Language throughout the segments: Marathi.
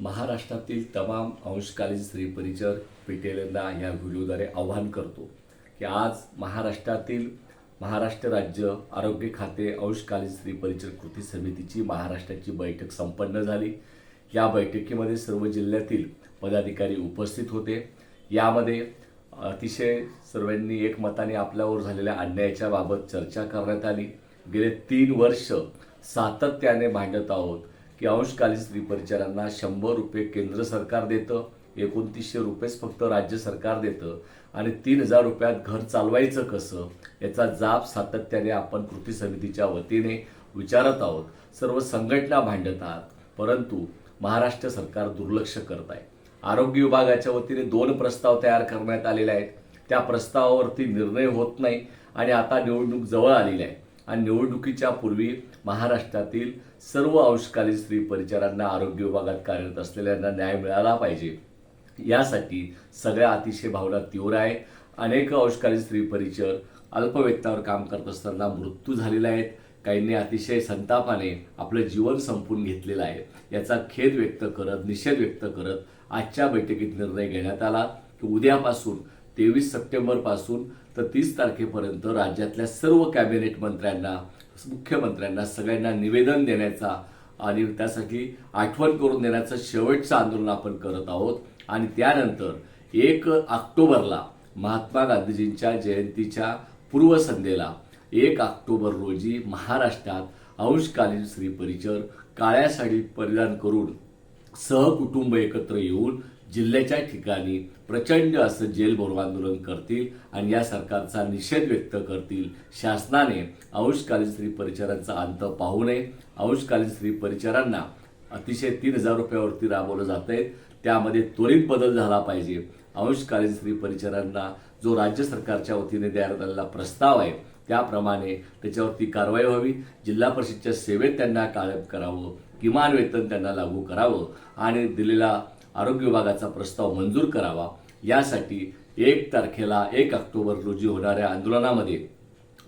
महाराष्ट्रातील तमाम अंशकालीन स्त्री परिचर पीटीएलना या व्हिडिओद्वारे आवाहन करतो की आज महाराष्ट्रातील महाराष्ट्र राज्य आरोग्य खाते अंशकालीन स्त्री परिचर कृती समितीची महाराष्ट्राची बैठक संपन्न झाली. या बैठकीमध्ये सर्व जिल्ह्यातील पदाधिकारी उपस्थित होते. यामध्ये अतिशय सर्वांनी एकमताने आपल्यावर झालेल्या अन्यायाच्या बाबत चर्चा करण्यात आली. गेले तीन वर्ष सातत्याने भांडत आहोत. की अंशकालीन स्त्री परिचारांना शंभर रुपये केंद्र सरकार देतं एकोणतीसशे रुपयेच फक्त राज्य सरकार देतं आणि तीन हजार रुपयात घर चालवायचं कसं याचा जाब सातत्याने आपण कृती समितीच्या वतीने विचारत आहोत. सर्व संघटना भांडत आहात परंतु महाराष्ट्र सरकार दुर्लक्ष करत आहे. आरोग्य विभागाच्या वतीने दोन प्रस्ताव तयार करण्यात आलेले आहेत. त्या प्रस्तावावरती निर्णय होत नाही आणि आता निवडणूक जवळ आलेली आहे. आणि निवडणुकीच्या पूर्वी महाराष्ट्रातील सर्व अंशकालीन स्त्री परिचारांना आरोग्य विभागात कार्यरत असलेल्यांना न्याय मिळाला पाहिजे. यासाठी सगळ्या अतिशय भावना तीव्र आहे अनेक अंशकालीन स्त्री परिचर अल्पवेतनावर काम करत असताना मृत्यू झालेला आहेत काहींनी अतिशय संतापाने आपलं जीवन संपून घेतलेलं आहे. याचा खेद व्यक्त करत निषेध व्यक्त करत आजच्या बैठकीत निर्णय घेण्यात आला की उद्यापासून तेवीस सप्टेंबरपासून तर तीस तारखेपर्यंत राज्यातल्या सर्व कॅबिनेट मंत्र्यांना मुख्यमंत्र्यांना सगळ्यांना निवेदन देण्याचा आणि त्यासाठी आठवण करून देण्याचं शेवटचं आंदोलन आपण करत आहोत. आणि त्यानंतर एक ऑक्टोबरला महात्मा गांधीजींच्या जयंतीच्या पूर्वसंध्येला एक ऑक्टोबर रोजी महाराष्ट्रात अंशकालीन स्त्री परिचर काळ्या साडी परिधान करून सहकुटुंब एकत्र येऊन जिल्ह्याच्या ठिकाणी प्रचंड असं जेलभरो आंदोलन करतील आणि या सरकारचा निषेध व्यक्त करतील. शासनाने अंशकालीन स्त्री परिचारांचा अंत पाहू नये. अंशकालीन स्त्री परिचारांना अतिशय तीन हजार रुपयावरती राबवलं जात आहे त्यामध्ये त्वरित बदल झाला पाहिजे. अंशकालीन स्त्री परिचारांना जो राज्य सरकारच्या वतीने देण्यात आलेला प्रस्ताव आहे त्याप्रमाणे त्याच्यावरती कारवाई व्हावी. जिल्हा परिषदच्या सेवेत त्यांना कायम करावं. किमान वेतन त्यांना लागू करावं. आणि दिलेला आरोग्य विभागाचा प्रस्ताव मंजूर करावा. यासाठी एक तारखेला एक ऑक्टोबर रोजी होणाऱ्या आंदोलनामध्ये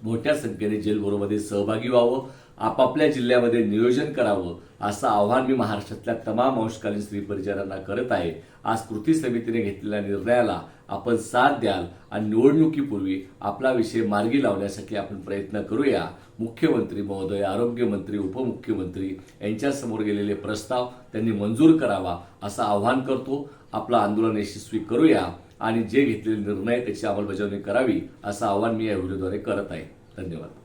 मोठ्या संख्येने जेलभरोमध्ये सहभागी व्हावं. आपापल्या जिल्ह्यामध्ये नियोजन करावं असं आव्हान मी महाराष्ट्रातल्या तमाम अंशकालीन स्त्री परिचारांना करत आहे. आज कृती समितीने घेतलेल्या निर्णयाला आपण साथ द्याल आणि निवडणुकीपूर्वी आपला विषय मार्गी लावण्यासाठी आपण प्रयत्न करूया. मुख्यमंत्री महोदय आरोग्यमंत्री उपमुख्यमंत्री यांच्यासमोर गेलेले प्रस्ताव त्यांनी मंजूर करावा असं आव्हान करतो. आपलं आंदोलन यशस्वी करूया आणि जे घेतलेले निर्णय त्याची अंमलबजावणी करावी असं आव्हान मी या व्हिडिओद्वारे करत आहे. धन्यवाद.